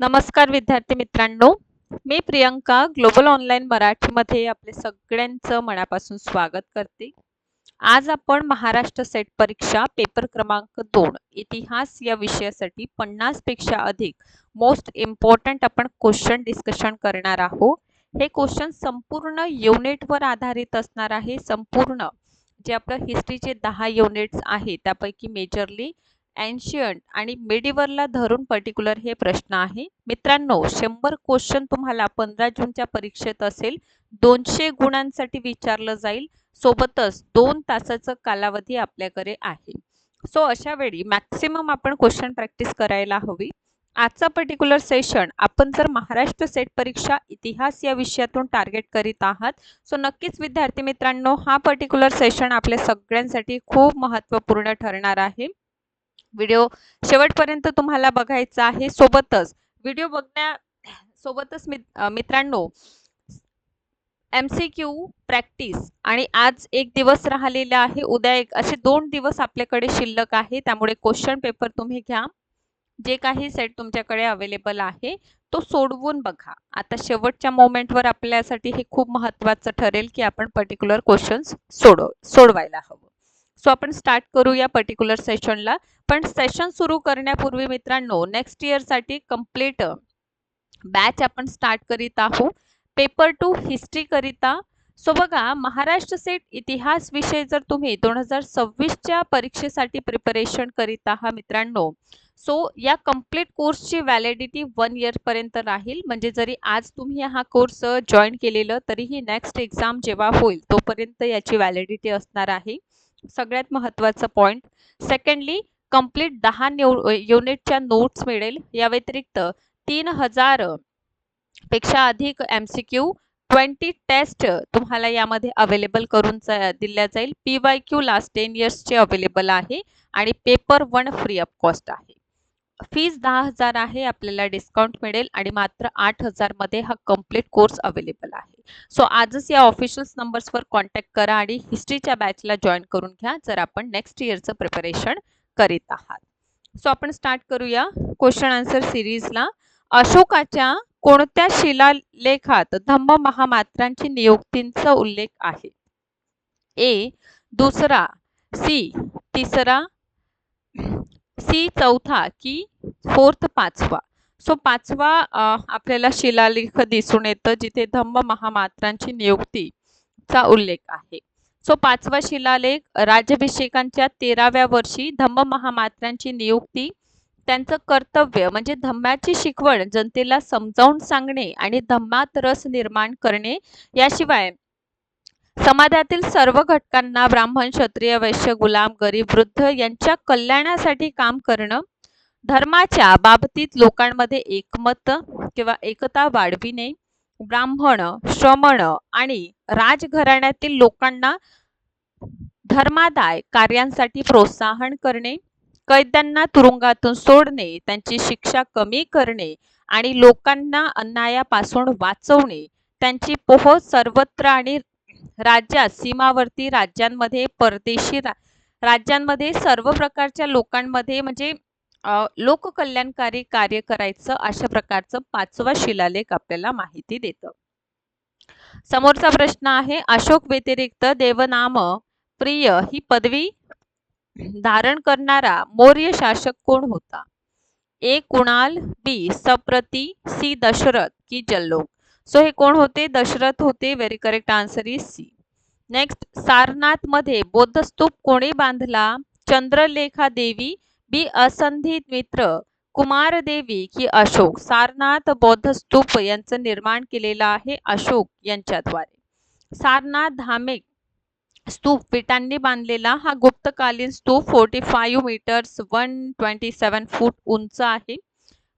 नमस्कार विद्यार्थी मित्रांनो. मी प्रियंका ग्लोबल ऑनलाईन मराठीमध्ये आपले सगळ्यांचं मनापासून स्वागत करते. आज आपण महाराष्ट्र सेट परीक्षा पेपर क्रमांक दोन इतिहास या विषयासाठी पन्नासपेक्षा अधिक मोस्ट इम्पॉर्टंट आपण क्वेश्चन डिस्कशन करणार आहोत. हे क्वेश्चन संपूर्ण युनिटवर आधारित असणार आहे. संपूर्ण जे आपलं हिस्ट्रीचे दहा युनिट्स आहे त्यापैकी मेजरली एन्शियंट आणि मेडिवरला धरून पर्टिक्युलर हे प्रश्न आहे. मित्रांनो शंभर क्वेश्चन तुम्हाला पंधरा जूनच्या परीक्षेत असेल. दोनशे गुणांसाठी विचारलं जाईल. सोबतच दोन तासाचं कालावधी आपल्याकडे आहे. सो अशा वेळी मॅक्सिमम आपण क्वेश्चन प्रॅक्टिस करायला हवी. आजचा पर्टिक्युलर सेशन आपण जर महाराष्ट्र सेट परीक्षा इतिहास या विषयातून टार्गेट करीत आहात सो नक्कीच विद्यार्थी मित्रांनो हा पर्टिक्युलर सेशन आपल्या सगळ्यांसाठी खूप महत्त्वपूर्ण ठरणार आहे. व्हिडिओ शेवटपर्यंत तुम्हाला बघायचा आहे. सोबतच व्हिडिओ बघण्या सोबतच मित्रांनो एम सी क्यू प्रॅक्टिस आणि आज एक दिवस राहिलेला आहे. उद्या एक असे दोन दिवस आपल्याकडे शिल्लक आहे. त्यामुळे क्वेश्चन पेपर तुम्ही घ्या. जे काही सेट तुमच्याकडे अवेलेबल आहे तो सोडवून बघा. आता शेवटच्या मोमेंटवर आपल्यासाठी हे खूप महत्त्वाचं ठरेल की आपण पर्टिक्युलर क्वेश्चन्स सोडव सोडवायला हवं. सो आपण स्टार्ट करू या पर्टिक्युलर सेशनला पण सेशन सुरू करण्यापूर्वी मित्रांनो नेक्स्ट इयरसाठी कंप्लीट बॅच आपण स्टार्ट करीत आहोत. पेपर टू हिस्ट्रीकरिता सो बघा महाराष्ट्र सेट इतिहास विषय जर तुम्ही दोन हजार सव्वीसच्या परीक्षेसाठी प्रिपरेशन करीत आहात मित्रांनो सो या कंप्लीट कोर्सची व्हॅलिडिटी वन इयरपर्यंत राहील. म्हणजे जरी आज तुम्ही हा कोर्स जॉईन केलेलं तरीही नेक्स्ट एक्झाम जेव्हा होईल तोपर्यंत याची व्हॅलिडिटी असणार आहे. सगळ्यात महत्त्वाचं पॉईंट सेकंडली कंप्लीट दहा युनिटच्या नोट्स मिळेल. या व्यतिरिक्त तीन हजारपेक्षा अधिक M C Q twenty test तुम्हाला यामध्ये अवेलेबल करून दिल्या जाईल. P Y Q last ten इयर्सचे available आहे. आणि paper one free of cost आहे. फीज दहा हजार आहे आपल्याला डिस्काउंट मिळेल आणि मात्र आठ हजारमध्ये हा कंप्लीट कोर्स अवेलेबल आहे. सो आजच या ऑफिशियल्स नंबर्सवर कॉन्टॅक्ट करा आणि हिस्ट्रीच्या बॅचला जॉईन करून घ्या जर आपण नेक्स्ट इयरचं प्रिपरेशन करीत आहात. सो आपण स्टार्ट करूया क्वेश्चन आन्सर सिरीजला अशोकाच्या कोणत्या शिलालेखात धम्म महामात्रांची नियुक्तींचा उल्लेख आहे? ए दुसरा. सी तिसरा. सी चौथा की फोर्थ पाचवा. सो पाचवा आपल्याला शिलालेख दिसून येतं जिथे धम्म महामात्रांची नियुक्तीचा उल्लेख आहे. सो पाचवा शिलालेख राज्याभिषेकांच्या तेराव्या वर्षी धम्म महामात्रांची नियुक्ती त्यांचं कर्तव्य म्हणजे धम्माची शिकवण जनतेला समजावून सांगणे आणि धम्मात रस निर्माण करणे याशिवाय समाजातील सर्व घटकांना ब्राह्मण क्षत्रिय वैश्य गुलाम गरीब वृद्ध यांच्या कल्याणासाठी काम करणं धर्माच्या बाबतीत लोकांमध्ये एकमत किंवा एकता वाढविणे ब्राह्मण श्रमण आणि राजघराण्यातील लोकांना धर्मादाय कार्यांसाठी प्रोत्साहन करणे कैद्यांना तुरुंगातून सोडणे त्यांची शिक्षा कमी करणे आणि लोकांना अन्यायापासून वाचवणे त्यांची पोहोच सर्वत्र आणि राज्यात सीमावर्ती राज्यांमध्ये परदेशी राज्यांमध्ये सर्व प्रकारच्या लोकांमध्ये म्हणजे लोककल्याणकारी कार्य करायचं अशा प्रकारचं पाचवा शिलालेख आपल्याला माहिती देतं. समोरचा प्रश्न आहे अशोक व्यतिरिक्त देवनाम प्रिय ही पदवी धारण करणारा मौर्य शासक कोण होता? A. Kunal B. Samprati C. Dasharatha की जल्लोक सो हे कोण होते? दशरथ होते. Very correct answer is C next सारनाथमध्ये बौद्ध स्तूप कोणी बांधला? चंद्रलेखा देवी बी असंधित मित्र कुमार देवी की अशोक? सारनाथ बौद्ध स्तूप यांचं निर्माण केलेलं आहे अशोक यांच्याद्वारे. सारनाथ धामिक स्तूप विटांनी बांधलेला हा गुप्तकालीन स्तूप forty five meters one twenty seven foot उंच आहे.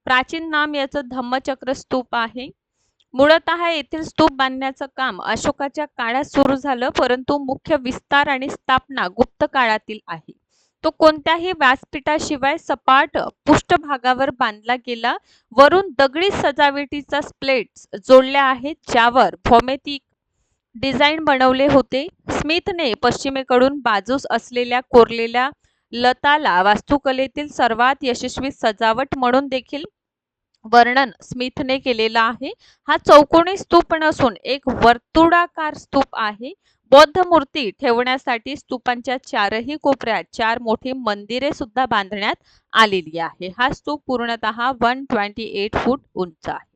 प्राचीन नाम याचं धम्मचक्र स्तूप आहे. मुळतः येथील स्तूप बांधण्याचं काम अशोकाच्या काळात सुरू झालं परंतु मुख्य विस्तार आणि स्थापना गुप्त काळातील आहे. तो कोणत्याही व्यासपीठाशिवाय सपाट पृष्ठभागावर बांधला गेला. वरून दगडी सजावटीचा स्प्लेट्स जोडल्या आहेत ज्यावर भौमितिक डिझाईन बनवले होते. स्मिथने पश्चिमेकडून बाजूस असलेल्या कोरलेल्या लताला वास्तुकलेतील सर्वात यशस्वी सजावट म्हणून देखील वर्णन स्मिथने केलेलं आहे. हा चौकोनी स्तूप नसून एक वर्तुळाकार स्तूप आहे. बौद्ध मूर्ती ठेवण्यासाठी स्तूपांच्या चारही कोपऱ्यात चार मोठी मंदिरे सुद्धा बांधण्यात आलेली आहे. हा स्तूप पूर्णतः वन ट्वेंटी एट फूट उंच आहे.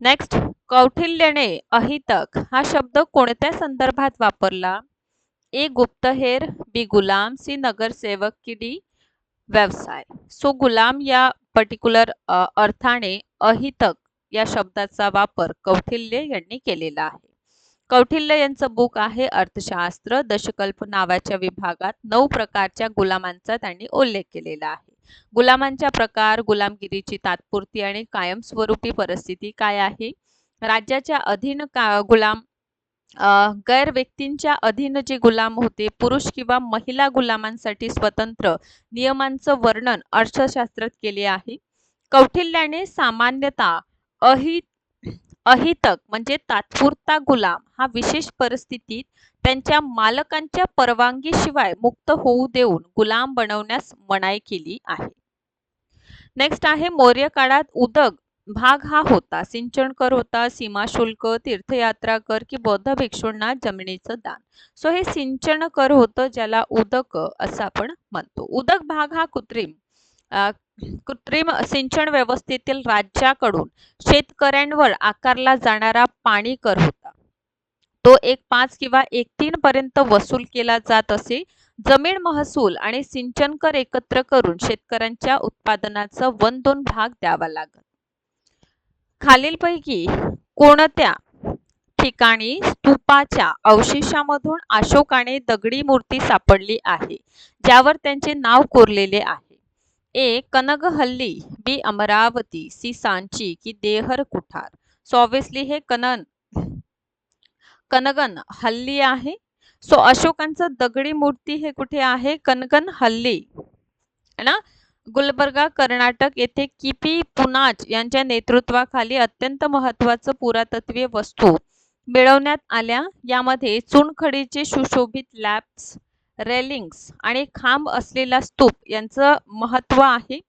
नेक्स्ट कौटिल्यने अहितक हा शब्द कोणत्या संदर्भात वापरला? ए. गुप्तहेर बी. गुलाम सी. नगरसेवक की डी. व्यवसाय. सो गुलाम या पर्टिक्युलर अर्थाने अहितक या शब्दाचा वापर कौटिल्य यांनी केलेला आहे. कौटिल्य यांचं बुक आहे अर्थशास्त्र. दशकल्प नावाच्या विभागात नऊ प्रकारच्या गुलामांचा त्यांनी उल्लेख केलेला आहे. गुलामांच्या प्रकार गुलामगिरीची तात्पुरती आणि कायमस्वरूपी परिस्थिती काय आहे? राज्याच्या अधीन का गुलाम गैर व्यक्तींच्या अधीन जे गुलाम होते पुरुष किंवा महिला गुलामांसाठी स्वतंत्र नियमांचं वर्णन अर्थशास्त्रात केले आहे. कौटिल्याने सामान्यतः अहित अहितक म्हणजे तात्पुरता गुलाम हा विशेष परिस्थितीत त्यांच्या मालकांच्या परवानगीशिवाय मुक्त होऊ देऊन गुलाम बनवण्यास मनाई केली आहे. नेक्स्ट आहे मौर्य काळात उदक भाग हा होता. सिंचन कर होता सीमा शुल्क तीर्थयात्रा कर की बौद्ध भिक्षूंना जमिनीचं दान. सो हे सिंचन कर होतं ज्याला उदक असं आपण म्हणतो. उदक भाग हा कृत्रिम कृत्रिम सिंचन व्यवस्थेतील राज्याकडून शेतकऱ्यांवर आकारला जाणारा पाणी कर होता. तो एक पाच किंवा एक तीन पर्यंत वसूल केला जात असे. जमीन महसूल आणि सिंचन कर एकत्र करून शेतकऱ्यांच्या उत्पादनाचा वन दोन भाग द्यावा लागत. खालीलपैकी कोणत्या ठिकाणी स्तूपाच्या अवशेषामधून अशोकाने दगडी मूर्ती सापडली आहे? ज्यावर त्यांचे नाव कोरलेले आहे. A. Kanaganahalli B. Amaravati C. Sanchi की देहर कुठार? सो हे कनन कनगन हल्ली आहे. सो अशोकांचं दगडी मूर्ती हे कुठे आहे? कनगन हल्ली है ना? गुलबर्गा कर्नाटक येथे किपी पुनाच यांच्या नेतृत्वाखाली अत्यंत महत्त्वाचं पुरातत्वीय वस्तू मिळवण्यात आल्या. यामध्ये चुनखडीचे सुशोभित लॅब्स रेलिंग्स आणि खांब असलेला स्तूप यांचं महत्त्व आहे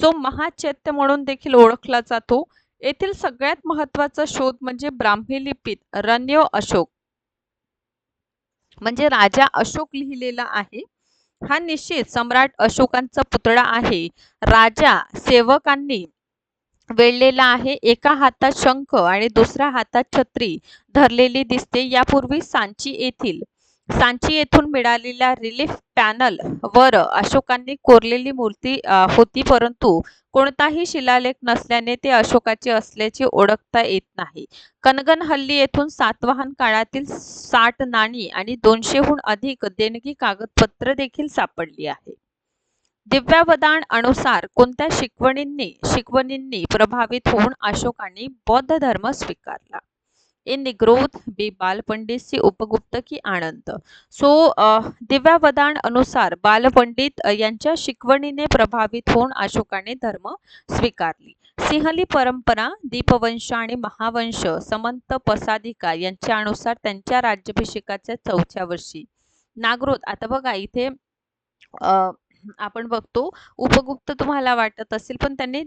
जो महाचैत्य म्हणून देखील ओळखला जातो. येथील सगळ्यात महत्त्वाचा शोध म्हणजे ब्राह्मी लिपीत रण्यो अशोक. म्हणजे राजा अशोक लिहिलेला आहे. हा निश्चित सम्राट अशोकांचा पुतळा आहे. राजा सेवकांनी वेळलेला आहे. एका हातात शंख आणि दुसऱ्या हातात छत्री धरलेली दिसते. यापूर्वी सांची येथील सांची येथून मिळालेल्या रिलीफ पॅनल वर अशोकांनी कोरलेली मूर्ती होती. परंतु कोणताही शिलालेख नसल्याने ते अशोकाचे असल्याचे ओळखता येत नाही. कनगन हल्ली येथून सातवाहन काळातील साठ नाणी आणि दोनशेहून अधिक देणगी कागदपत्र देखील सापडली आहे. दिव्यावदान अनुसार कोणत्या शिकवणींनी शिकवणींनी प्रभावित होऊन अशोकांनी बौद्ध धर्म स्वीकारला. इन ग्रोथ बी बालपंडित से उपगुप्त की आनंद सो दिव्यावदान अनुसार बालपंडित यांच्या शिकवणीने प्रभावित होऊन अशोकाने धर्म स्वीकारली सिंहली परंपरा दीपवंश आणि महावंश समंत पसादिका यांच्या अनुसार त्यांच्या राज्याभिषेकाच्या चौथ्या वर्षी नागरोथ आता बघा इथे आपण बघतो उपगुप्त तुम्हाला वाटत असेल पण त्यांनी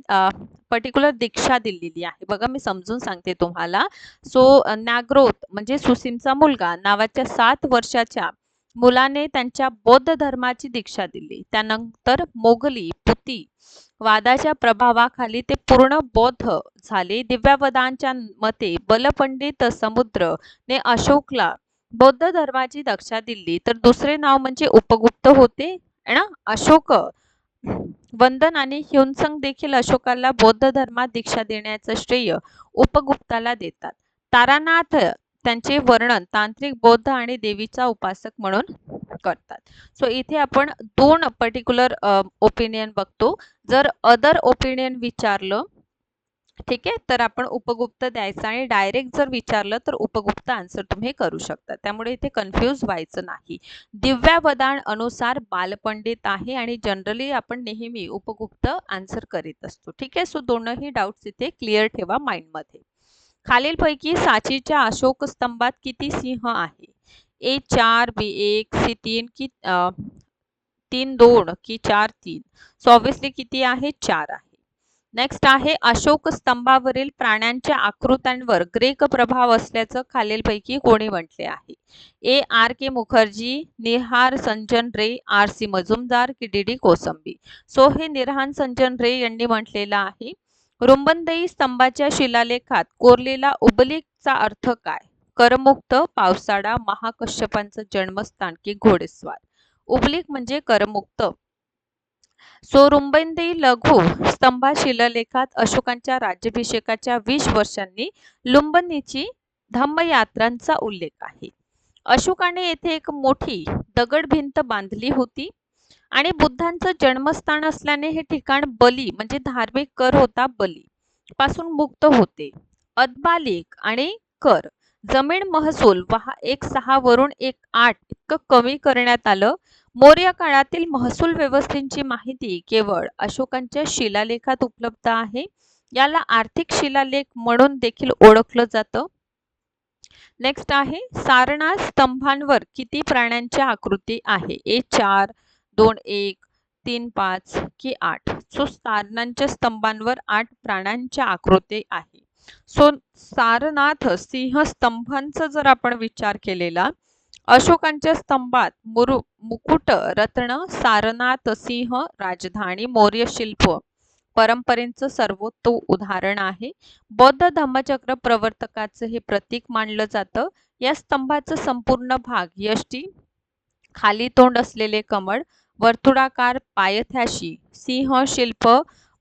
पर्टिक्युलर दीक्षा दिलेली आहे. बघा मी समजून सांगते तुम्हाला. सो नाग्रोथ म्हणजे सुसीमचा मुलगा नावाच्या सात वर्षाच्या मुलाने त्यांच्या बौद्ध धर्माची दीक्षा दिली. त्यानंतर मोगली पुती वादाच्या प्रभावाखाली ते पूर्ण बौद्ध झाले. दिव्यावदांच्या मते बलपंडित समुद्र ने अशोकला बौद्ध धर्माची दक्षा दिली. तर दुसरे नाव म्हणजे उपगुप्त होते? ना? अशोक वंदन आणि ह्युनसंग देखील अशोकाला बौद्ध धर्मात दीक्षा देण्याचं श्रेय उपगुप्ताला देतात. तारानाथ त्यांचे वर्णन तांत्रिक बौद्ध आणि देवीचा उपासक म्हणून करतात. सो इथे आपण दोन पर्टिक्युलर ओपिनियन बघतो. जर अदर ओपिनियन विचारलं ठीक आहे? तर आपण उपगुप्त द्यायचं आणि डायरेक्ट जर विचारलं तर उपगुप्त आन्सर तुम्ही करू शकता. त्यामुळे इथे कन्फ्यूज व्हायचं नाही. दिव्यावदान अनुसार बालपंडित आहे आणि जनरली आपण नेहमी उपगुप्त आन्सर करीत असतो. ठीक आहे? सो दोनही डाऊट्स इथे क्लिअर ठेवा माइंडमध्ये खालीलपैकी साचीच्या अशोक स्तंभात किती सिंह आहे? ए चार बी एक सी तीन की तीन दोन की चार तीन? सो ऑब्विसली किती आहे? चार आहे. नेक्स्ट आहे अशोक स्तंभावरील प्राण्यांच्या आकृत्यांवर ग्रीक प्रभाव असल्याचं खालीलपैकी कोणी म्हटले आहे. A R K Mukherjee Nihar Ranjan Ray R C Majumdar की डी डी कोसंबी. सो हे निरहान संजन रे यांनी म्हटलेलं आहे. रुंबंदई स्तंभाच्या शिलालेखात कोरलेला उबलिकचा अर्थ काय? करमुक्त पावसाळा महाकश्यपांचं जन्मस्थान की घोडेस्वार? उबलिक म्हणजे करमुक्त. सो लघु स्तंभा शिलालेखात अशोकांच्या राज्याभिषेकाच्या वीस वर्षांनी लुंबनीची धम्मयात्रांचा उल्लेख आहे. अशोकाने येथे एक मोठी दगड भिंत बांधली होती आणि बुद्धांचं जन्मस्थान असल्याने हे ठिकाण बली म्हणजे धार्मिक कर होता बली पासून मुक्त होते. अदबालिक आणि कर जमीन महसूल पहा एक सहा वरून एक आठ इतकं कमी करण्यात आलं. मौर्य काळातील महसूल व्यवस्थेची माहिती केवळ अशोकांच्या शिलालेखात उपलब्ध आहे. याला आर्थिक शिलालेख म्हणून देखील ओळखलं जातं. नेक्स्ट आहे सारणा स्तंभांवर किती प्राण्यांच्या आकृती आहे? ए चार दोन एक तीन पाच की आठ. सो सारणांच्या स्तंभांवर आठ प्राण्यांच्या आकृती आहे. सो सारनाथ सिंह स्तंभांचा जर आपण विचार केलेला अशोकांच्या स्तंभात मुरु मुकुट रत्न सारनाथ सिंह राजधानी मौर्य शिल्प परंपरेचं सर्वोत्तम उदाहरण आहे. बौद्ध धम्मचक्र प्रवर्तकाचं हे प्रतीक मानलं जातं. या स्तंभाचा संपूर्ण भाग यष्टी खाली तोंड असलेले कमळ वर्तुळाकार पायथ्याशी सिंह शिल्प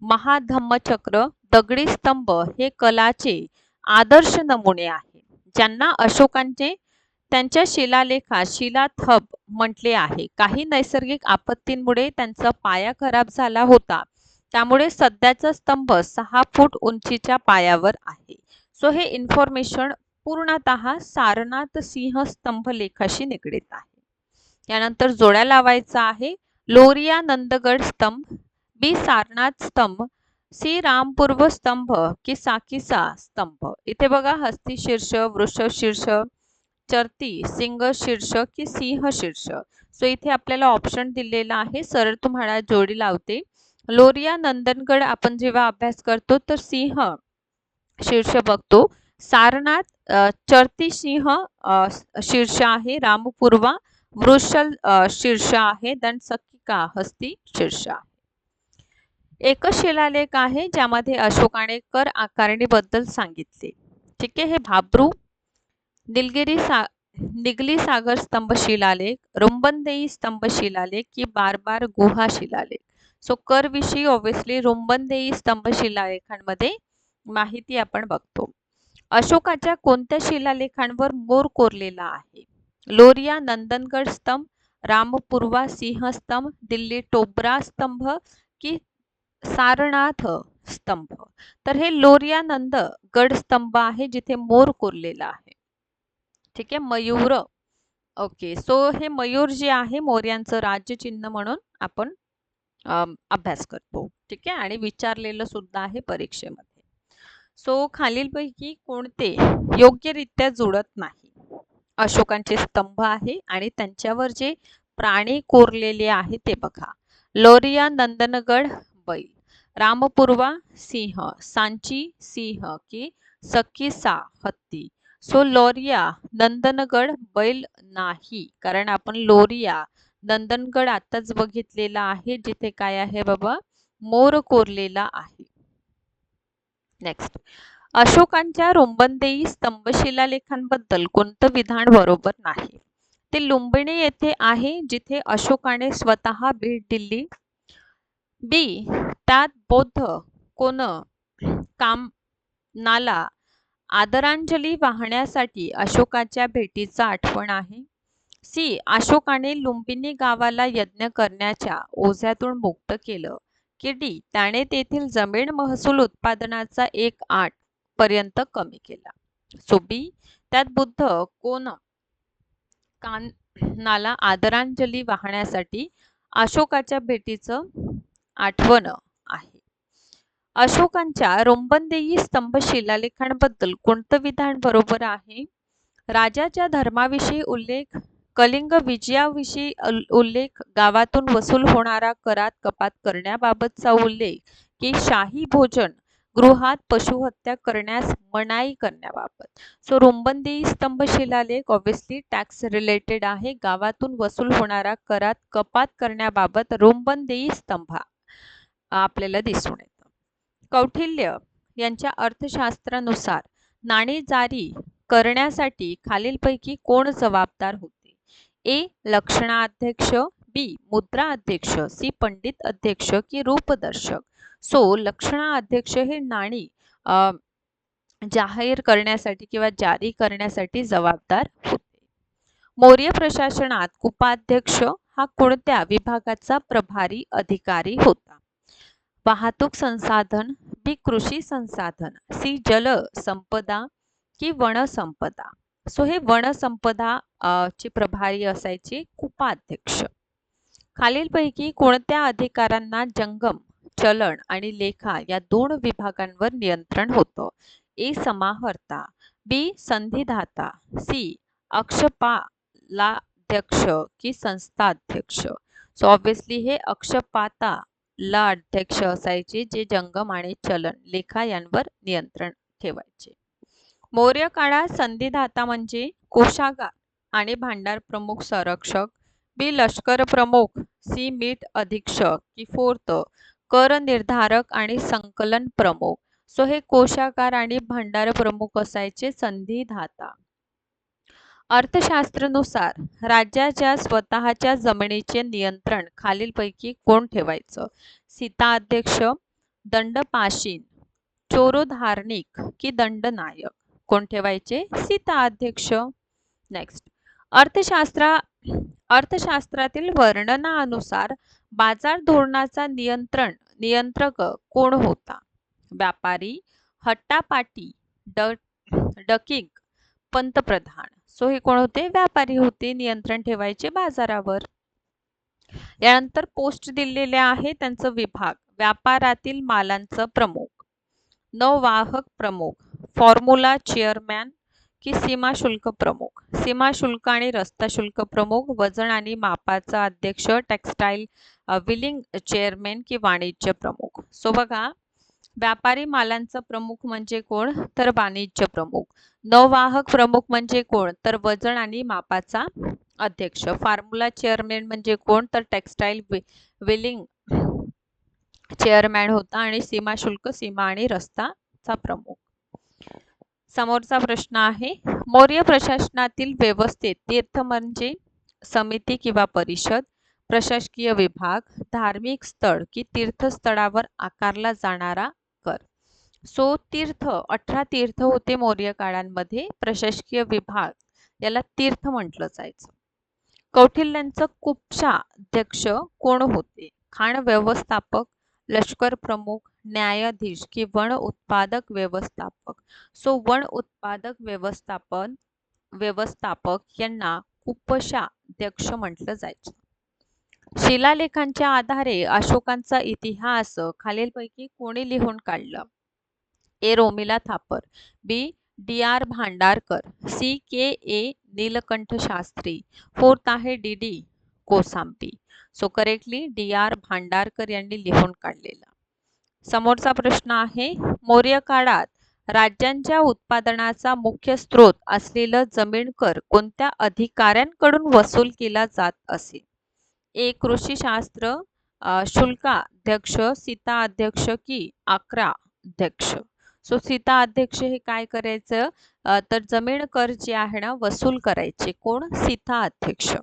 महाधम्मचक्र दगडी स्तंभ हे कलाचे आदर्श नमुने आहेत ज्यांना अशोकांचे त्यांच्या शिलालेखात शिलाथब म्हटले आहे. काही नैसर्गिक आपत्तींमुळे त्यांचा पाया खराब झाला होता. त्यामुळे सध्याचा स्तंभ सहा फूट उंचीच्या पायावर आहे. सो हे इन्फॉर्मेशन पूर्णतः सारनाथ सिंह स्तंभ लेखाशी निगडीत आहे. यानंतर जोड्या लावायचा आहे. लोरिया नंदगड स्तंभ बी सारनाथ स्तंभ सी रामपूर्व स्तंभ की साकिसा स्तंभ. इथे बघा हस्ती शीर्ष वृषभ शीर्ष चरती सिंह शीर्ष की सिंह शीर्ष. सो इथे आपल्याला ऑप्शन दिलेला आहे. सरळ तुम्हाला जोडी लावते. लोरिया नंदनगड आपण जेव्हा अभ्यास करतो तर सिंह शीर्ष बघतो. सारनाथ चरती सिंह शीर्ष आहे. रामपूर्वा वृषल शीर्ष आहे. दंड सकिका हस्ती शीर्ष. आहे एकच शिलालेख आहे ज्यामध्ये अशोकाने कर आकारणीबद्दल सांगितले. ठीक आहे हे भाब्रू निलगिरी सा निगली सागर स्तंभ शिलालेख रुंबनदेई स्तंभ शिलालेख की बार बार गुहा शिलालेख. सो कर विषयी ऑब्विसली रुंबनदेई स्तंभ शिलालेखांमध्ये माहिती आपण बघतो. अशोकाच्या कोणत्या शिलालेखांवर मोर कोरलेला आहे? लोरिया नंदनगड स्तंभ रामपूर्वा सिंह स्तंभ दिल्ली टोबरा स्तंभ की सारनाथ स्तंभ. तर हे लोरिया नंद गड स्तंभ आहे जिथे मोर कोरलेला आहे. ठीक आहे? मयूर. ओके सो हे मयूर जे आहे मोर्यांचं राज्य चिन्ह म्हणून आपण अभ्यास करतो. ठीक आहे? आणि विचारलेलं सुद्धा आहे परीक्षेमध्ये. सो खालीलपैकी कोणते योग्यरित्या जुळत नाही? अशोकांचे स्तंभ आहे आणि त्यांच्यावर जे प्राणी कोरलेले आहे ते बघा. लोरिया नंदनगड बैल. रामपूर्वा सिंह सांची सिंह की सकीसा हत्ती सो लोरिया नंदनगड बैल नाही कारण आपण लोरिया नंदनगड आताच बघितलेला आहे जिथे काय आहे बाबा मोर कोरलेला आहे नेक्स्ट अशोकांच्या रोंबंदेई स्तंभ शिलालेखांबद्दल कोणतं विधान बरोबर नाही ते लुंबिणी येथे आहे जिथे अशोकाने स्वतः भेट दिली बी त्यात बौद्ध कोण काम नाला आदरांजली वाहण्यासाठी अशोकाच्या भेटीचा आठवण आहे. सी. अशोकाने लुंबिनी गावाला यज्ञ करण्याच्या ओझ्यातून मुक्त केलं. की. डी. त्याने तेथील जमीन महसूल उत्पादनाचा एक आठ पर्यंत कमी केला. सो. बी. त्यात बुद्ध कोण कानाला आदरांजली वाहण्यासाठी अशोकाच्या भेटीचं आठवण अशोकांच्या रोंबंदेई स्तंभ शिलालेखांबद्दल कोणतं विधान बरोबर आहे? राजाच्या धर्माविषयी उल्लेख कलिंग विजयाविषयी उल्लेख गावातून वसूल होणारा करात कपात करण्याबाबतचा उल्लेख की शाही भोजन गृहात पशुहत्या करण्यास मनाई करण्याबाबत. सो रोमबंदी स्तंभ शिलालेख ऑब्विसली टॅक्स रिलेटेड आहे. गावातून वसूल होणारा करात कपात करण्याबाबत रोमबंदी स्तंभ आपल्याला दिसून येतो. कौटिल्य यांच्या अर्थशास्त्रानुसार नाणी जारी करण्यासाठी खालीलपैकी कोण जबाबदार होते? ए. लक्षणाध्यक्ष बी. मुद्रा अध्यक्ष सी. पंडित अध्यक्ष की रूपदर्शक. सो लक्षणाध्यक्ष हे नाणी जाहीर करण्यासाठी किंवा जारी करण्यासाठी जबाबदार होते. मौर्य प्रशासनात उपाध्यक्ष हा कोणत्या विभागाचा प्रभारी अधिकारी होता? वाहतूक संसाधन बी कृषी संसाधन. सी जल संपदा की वनसंपदा सो हे वनसंपदा ची प्रभारी असायचे उपाध्यक्ष खालीलपैकी कोणत्या अधिकारांना जंगम चलन आणि लेखा या दोन विभागांवर नियंत्रण होतं? ए समाहर्ता. बी संधिदाता. सी अक्षपालाध्यक्ष की संस्थाध्यक्ष. सो ऑब्विसली हे अक्षपाता ला अध्यक्ष असायचे जे जंगम आणि चलन लेखा यांवर नियंत्रण ठेवायचे. मौर्य काळात संधिदाता म्हणजे कोशागार आणि भांडार प्रमुख संरक्षक बी. लष्कर प्रमुख सी. मीठ अधीक्षक की फोर्थ कर निर्धारक आणि संकलन प्रमुख. सो हे कोशागार आणि भंडार प्रमुख असायचे संधिधाता अर्थशास्त्रानुसार राज्याच्या स्वतःच्या जमिनीचे नियंत्रण खालीलपैकी कोण ठेवायचं? सीता अध्यक्ष दंडपाशीन चोरोधारणिक की दंडनायक? कोण ठेवायचे? सीता अध्यक्ष. नेक्स्ट अर्थशास्त्रा अर्थशास्त्रातील वर्णनानुसार बाजार धोरणाचा नियंत्रण नियंत्रक कोण होता? व्यापारी हट्टापाटी ड डकिंग पंतप्रधान. सो हे कोण होते? व्यापारी होते. नियंत्रण ठेवायचे बाजारावर. यानंतर पोस्ट दिलेले आहे त्यांचं विभाग. व्यापारातील मालांचं प्रमुख. नववाहक प्रमुख. फॉर्म्युला चेअरमॅन की सीमा शुल्क प्रमुख. सीमा शुल्क आणि रस्ता शुल्क प्रमुख. वजन आणि मापाचा अध्यक्ष. टेक्स्टाईल विलिंग चेअरमॅन की वाणिज्य प्रमुख. सो बघा व्यापारी मालांचा प्रमुख म्हणजे कोण? तर वाणिज्य प्रमुख. नववाहक प्रमुख म्हणजे कोण? तर वजन आणि मापाचा अध्यक्ष. फॉर्म्युला चेअरमॅन म्हणजे कोण? तर टेक्स्टाईल विलिंग चेअरमॅन होता आणि सीमा शुल्क सीमा आणि रस्ताचा प्रमुख. समोरचा प्रश्न आहे मौर्य प्रशासनातील व्यवस्थेत तीर्थ म्हणजे समिती किंवा परिषद प्रशासकीय विभाग धार्मिक स्थळ की तीर्थस्थळावर आकारला जाणारा सो तीर्थ अठरा तीर्थ होते मौर्य काळांमध्ये. प्रशासकीय विभाग याला तीर्थ म्हटलं जायचं. कौटिल्यांचं कुपशा अध्यक्ष कोण होते? खाण व्यवस्थापक लष्कर प्रमुख न्यायाधीश की वन उत्पादक व्यवस्थापक. सो वन उत्पादक व्यवस्थापन व्यवस्थापक यांना उपशाध्यक्ष म्हटलं जायचं. शिलालेखांच्या आधारे अशोकांचा इतिहास खालीलपैकी कोणी लिहून काढलं? A Romila Thapar B D R Bhandarkar C K A Nilakantha Sastri fourth आहे D D Kosambi. So correctly D R Bhandarkar यांनी लिहून काढलेला. समोरचा प्रश्न आहे मौर्य काळात राज्यांच्या उत्पादनाचा मुख्य स्रोत असलेलं जमीन कर कोणत्या अधिकाऱ्यांकडून वसूल केला जात असे? ए कृषीशास्त्र शुल्काध्यक्ष सीता अध्यक्ष की अकरा अध्यक्ष सो सीता अध्यक्ष हे काय करायचं? तर जमीन कर जे आहे ना वसूल करायचे. कोण? सीता अध्यक्ष.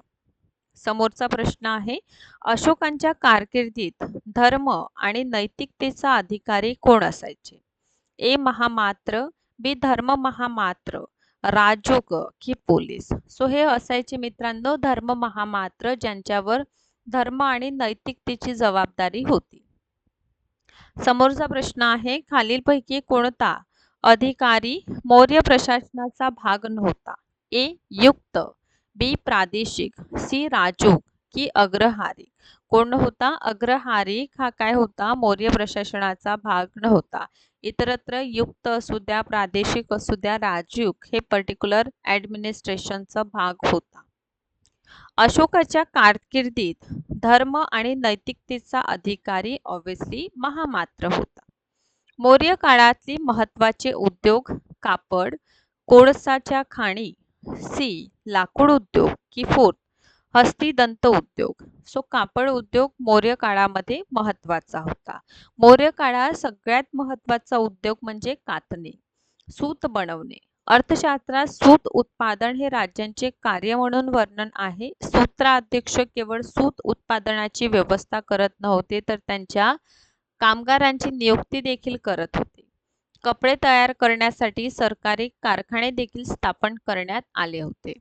समोरचा प्रश्न आहे अशोकांच्या कारकिर्दीत धर्म आणि नैतिकतेचा अधिकारी कोण असायचे? ए महामात्र बी धर्म महामात्र राजोग की पोलीस. सो हे असायचे मित्रांनो धर्म महामात्र ज्यांच्यावर धर्म आणि नैतिकतेची जबाबदारी होती. समोरचा प्रश्न आहे खालीलपैकी कोणता अधिकारी मौर्य प्रशासनाचा भाग नव्हता? ए. युक्त बी. प्रादेशिक सी. राजूक की अग्रहारी? कोण होता अग्रहारी हा काय होता? मौर्य प्रशासनाचा भाग नव्हता. इतरत्र युक्त असू द्या प्रादेशिक असू द्या राजयुग हे पर्टिक्युलर ॲडमिनिस्ट्रेशनचा भाग होता. अशोकाच्या कारकिर्दीत धर्म आणि नैतिकतेचा अधिकारी ऑब्विसली महामात्र होता. मौर्य काळातली महत्त्वाचे उद्योग कापड कोळसाच्या खाणी सी लाकूड उद्योग की फोर हस्तिदंत उद्योग. सो कापड उद्योग मौर्य काळामध्ये महत्त्वाचा होता. मौर्य काळात सगळ्यात महत्त्वाचा उद्योग म्हणजे कातणे सूत बनवणे. अर्थशास्त्रात सूत उत्पादन हे राज्यांचे कार्य म्हणून वर्णन आहे. सूत्राध्यक्ष केवळ सूत उत्पादनाची व्यवस्था करत नव्हते तर त्यांच्या कामगारांची नियुक्ती देखील करत होते. कपडे तयार करण्यासाठी सरकारी कारखाने देखील स्थापन करण्यात आले होते.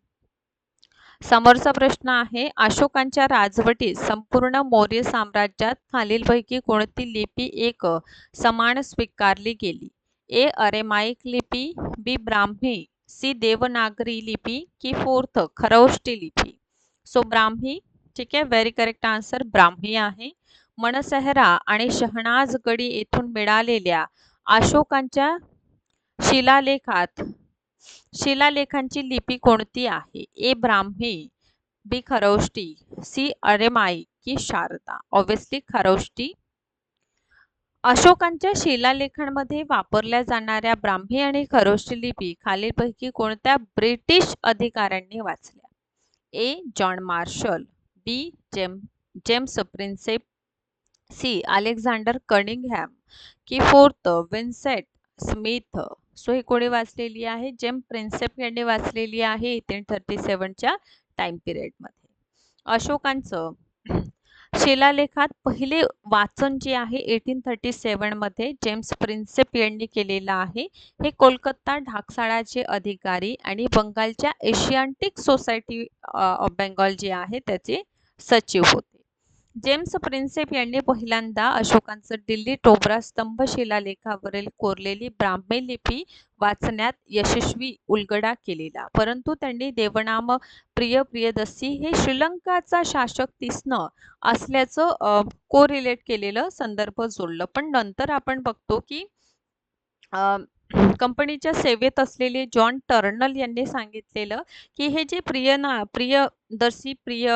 समोरचा प्रश्न आहे अशोकांच्या राजवटीत संपूर्ण मौर्य साम्राज्यात खालीलपैकी कोणती लिपी एक समान स्वीकारली गेली? ए अरेमाइक लिपी बी ब्राह्मी सी देवनागरी लिपी की फोर्थ खरौष्टी लिपी. सो ब्राह्मी ठीक आहे? व्हेरी करेक्ट आन्सर ब्राह्मी आहे. मनसेहरा आणि शहनाजगडी येथून मिळालेल्या अशोकांच्या शिलालेखात शिलालेखांची लिपी कोणती आहे? ए ब्राह्मी बी खरौष्टी सी अरेमाई की शारदा. ऑब्विसली खरौष्टी अशोकांच्या शिलालेखांमध्ये वापरल्या जाणाऱ्या ब्राह्मी आणि खरोशी लिपी खालीलपैकी कोणत्या ब्रिटिश अधिकाऱ्यांनी वाचल्या? A. John Marshall B. James James Prinsep C. Alexander Cunningham की फोर्थ विन्सेट स्मिथ. सो ही कोणी वाचलेली आहे? जेम प्रिन्सेप यांनी वाचलेली आहे एटीन थर्टी सेवनच्या टाइम पिरियडमध्ये अशोकांचं शिलालेखात पहिले वाचन जे आहे एटीन थर्टी सेवनमध्ये जेम्स प्रिन्सेप यांनी केलेलं आहे. हे कोलकाता ढाकसाळाचे अधिकारी आणि बंगालच्या एशियांटिक सोसायटी ऑफ बेंगॉल जे आहे त्याचे सचिव होते. जेम्स प्रिन्सेप यांनी पहिल्यांदा अशोकांचं दिल्ली टोबरा स्तंभ शिलालेखावरील कोरलेली ब्राह्मी लिपी वाचण्यात यशस्वी उलगडा केलेला. परंतु त्यांनी देवनाम प्रिय प्रियदसी हे श्रीलंकाचा शासक तिसनं असल्याचं कोरिलेट केलेलं संदर्भ जोडलं. पण नंतर आपण बघतो की कंपनीच्या सेवेत असलेले जॉन टर्नल यांनी सांगितलेलं की हे जे प्रिय ना प्रियदर्शी प्रिय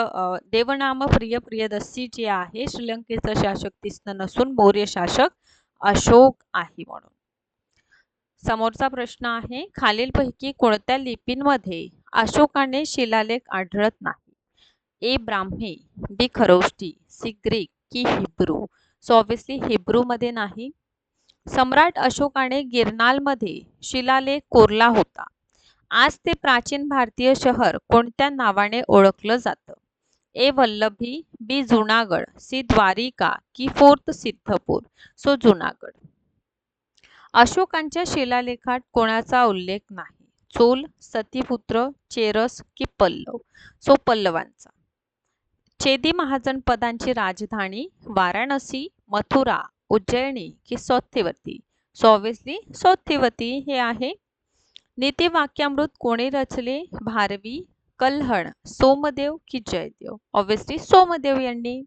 देवनाम प्रिय प्रियदर्शी जे आहे श्रीलंकेचं शासक तिसनं नसून मौर्य शासक अशोक आहे म्हणून. समोरचा प्रश्न आहे खालीलपैकी कोणत्या लिपींमध्ये अशोकाने शिलालेख आढळत नाही? A Brahmi B Kharosthi C Greek की हिब्रू? सो ऑब्विसली हिब्रूमध्ये नाही. सम्राट अशोकाने गिरनालमध्ये शिलालेख कोरला होता. आज ते प्राचीन भारतीय शहर कोणत्या नावाने ओळखलं जातं? A. Vallabhi B. Junagadh C. Dwarika की फोर्थ सिद्धपूर? सो जुनागड. अशोकांच्या शिलालेखात कोणाचा उल्लेख नाही. चोल सतीपुत्र चेरस की पल्लव? सो पल्लवांचा. चेदी महाजन पदांची राजधानी वाराणसी मथुरा उज्जैनी की सौथ्यवती? सो ऑब्विसली सौथ्यवती हे आहे. नीतिवाक्यामृत कोणी रचले? भारवी कल्हण सोमदेव की जयदेव? ऑब्विसली सोमदेव यांनी.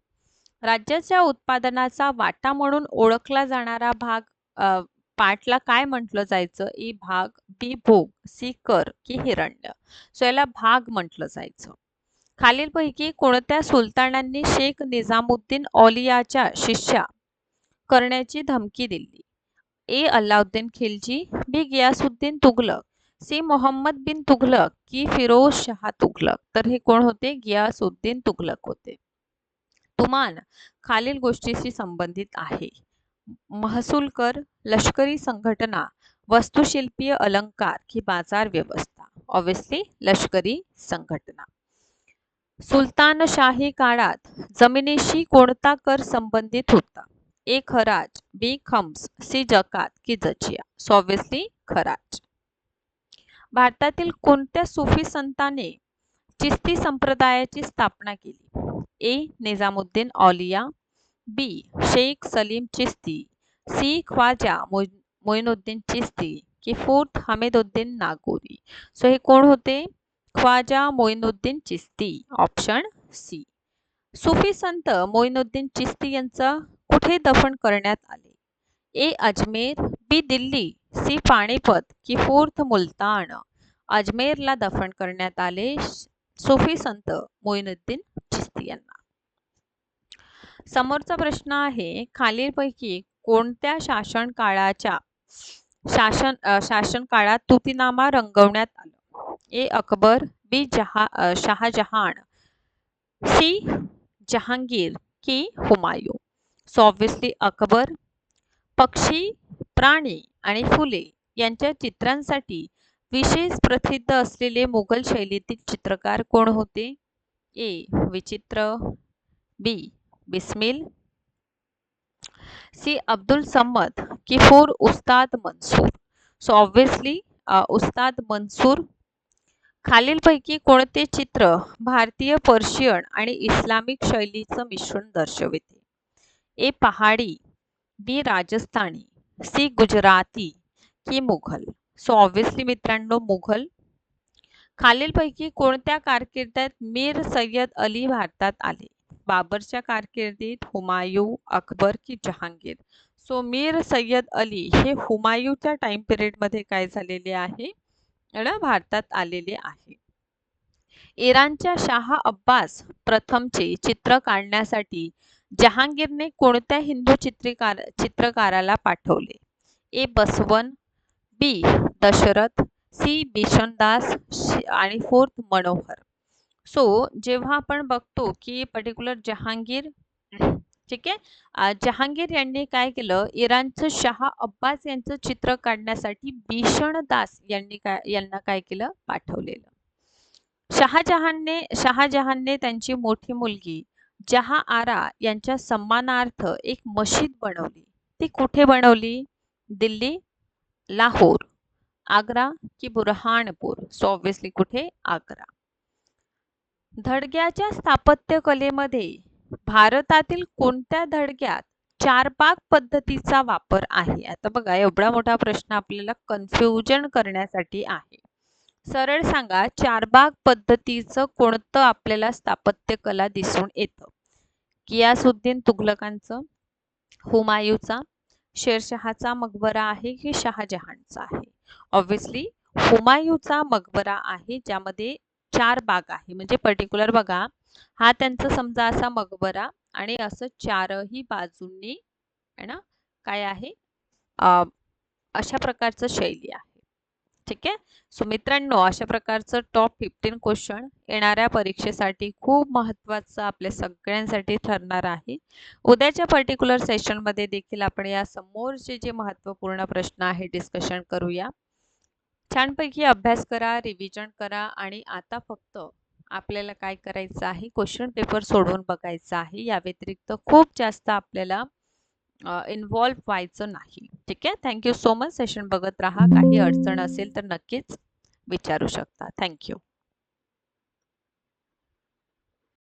राज्याच्या उत्पादनाचा वाटा म्हणून ओळखला जाणारा भाग पाठला काय म्हटलं जायचं? ए भाग बी भोग सी कर की हिरण्य. सो याला भाग म्हटलं जायचं. खालीलपैकी कोणत्या सुलतानांनी शेख निजामुद्दीन औलियाच्या शिष्या करण्याची धमकी दिली. A. Alauddin Khalji B. Ghiyasuddin Tughlaq C. Muhammad bin Tughlaq की. फिरोज शहा तुघलक तर हे कोण होते? गियासुद्दीन तुघलक होते. तुमान खालील गोष्टीशी संबंधित आहे. महसूल कर लष्करी संघटना वस्तुशिल्पीय अलंकार की बाजार व्यवस्था. ऑब्विसली लष्करी संघटना. सुलतानशाही काळात जमिनीशी कोणता कर संबंधित होता? ए खराज बी खम्स सी जकात की जचिया सो ऑब्विसली खराज. भारतातील कोणत्या सुफी संताने चिस्ती संप्रदायाची स्थापना केली? A. Nizamuddin Auliya B. Sheikh Salim Chishti C. Khwaja Moinuddin Chishti की फोर्थ हमीदुद्दीन नागोरी. सो हे कोण होते? ख्वाजा मोइनुद्दीन चिस्ती ऑप्शन सी सुफी संत मोइनुद्दीन चिस्ती यांचा कुठे दफन करण्यात आले? A. Ajmer B. Delhi C. Panipat की फोर्थ मुलतान? अजमेरला दफन करण्यात आले सुफी संत मोइनुद्दीन चिस्ती यांना. समोरचा प्रश्न आहे खालीलपैकी कोणत्या शासन काळाच्या शासन शासन काळात तुतीनामा रंगवण्यात आलं? ए. अकबर बी. जहा शहाजहान सी. जहांगीर की हुमायूं सो ऑब्विसली अकबर पक्षी प्राणी आणि फुले यांच्या चित्रांसाठी विशेष प्रसिद्ध असलेले मुघल शैलीतील चित्रकार कोण होते? A. Vichitra B. Bismil C. Abdul Samad किफोर Ustad Mansur so obviously Ustad Mansur खालीलपैकी कोणते चित्र भारतीय पर्शियन आणि इस्लामिक शैलीचं मिश्रण दर्शविते? ए पहाडी बी राजस्थानी सी गुजराती की मुघल. सो ऑब्विसली मित्रांनो मुघल. खालीलपैकी कोणत्या कारकिर्दीत मीर सय्यद अली भारतात आले? बाबरच्या कारकिर्दीत हुमायूं अकबर की जहांगीर. सो मीर सय्यद अली हे हुमायूच्या टाइम पिरियडमध्ये काय झालेले आहे? भारतात आलेले आहे. इराणच्या शाह अब्बास प्रथमचे चित्र काढण्यासाठी जहांगीरने कोणत्या हिंदू चित्रकार चित्रकाराला पाठवले? A. Basawan B. Dasharath C. Bishandas आणि फोर्थ मनोहर. सो जेव्हा आपण बघतो की पर्टिक्युलर जहांगीर ठीक आहे? जहांगीर यांनी काय केलं? इराणचं शाह अब्बास यांचं चित्र काढण्यासाठी भीषणदास यांनी काय यांना काय केलं? पाठवलेलं. शहाजहानने शहाजहानने त्यांची मोठी मुलगी जहा आरा यांच्या सन्मानार्थ एक मशीद बनवली. ती कुठे बनवली? दिल्ली लाहोर आग्रा की बुरहानपूर? सो ऑब्विसली कुठे? आग्रा. धडग्याच्या स्थापत्यकलेमध्ये भारतातील कोणत्या धडग्यात चारपाक पद्धतीचा वापर आहे? आता बघा एवढा मोठा प्रश्न आपल्याला कन्फ्युजन करण्यासाठी आहे. सरळ सांगा चारबाग पद्धतीचं कोणतं आपल्याला स्थापत्यकला दिसून येतं? कियासुद्दीन तुघलकांचं हुमायूचा शेरशहाचा मकबरा आहे की शहाजहानचा आहे? ऑब्विसली हुमायूचा मकबरा आहे ज्यामध्ये चार बाग आहे. म्हणजे पर्टिक्युलर बघा हा त्यांचा समजा असा मकबरा आणि असं चारही बाजूंनी है ना? काय आहे? अशा प्रकारचं शैली आहे. ठीक आहे? सो मित्रांनो अशा प्रकारचं टॉप फिफ्टीन क्वेश्चन येणाऱ्या परीक्षेसाठी खूप महत्त्वाचं आपल्या सगळ्यांसाठी ठरणार आहे. उद्याच्या पर्टिक्युलर सेशनमध्ये देखील आपण या समोरचे जे महत्त्वपूर्ण प्रश्न आहे डिस्कशन करूया. छानपैकी अभ्यास करा रिव्हिजन करा आणि आता फक्त आपल्याला काय करायचं आहे क्वेश्चन पेपर सोडवून बघायचं आहे. या व्यतिरिक्त खूप जास्त आपल्याला इन्व्हॉल्व व्हायचं नाही. ठीक आहे? थँक्यू सो मच सेशन बघत राहा. काही अडचण असेल तर नक्कीच विचारू शकता. थँक्यू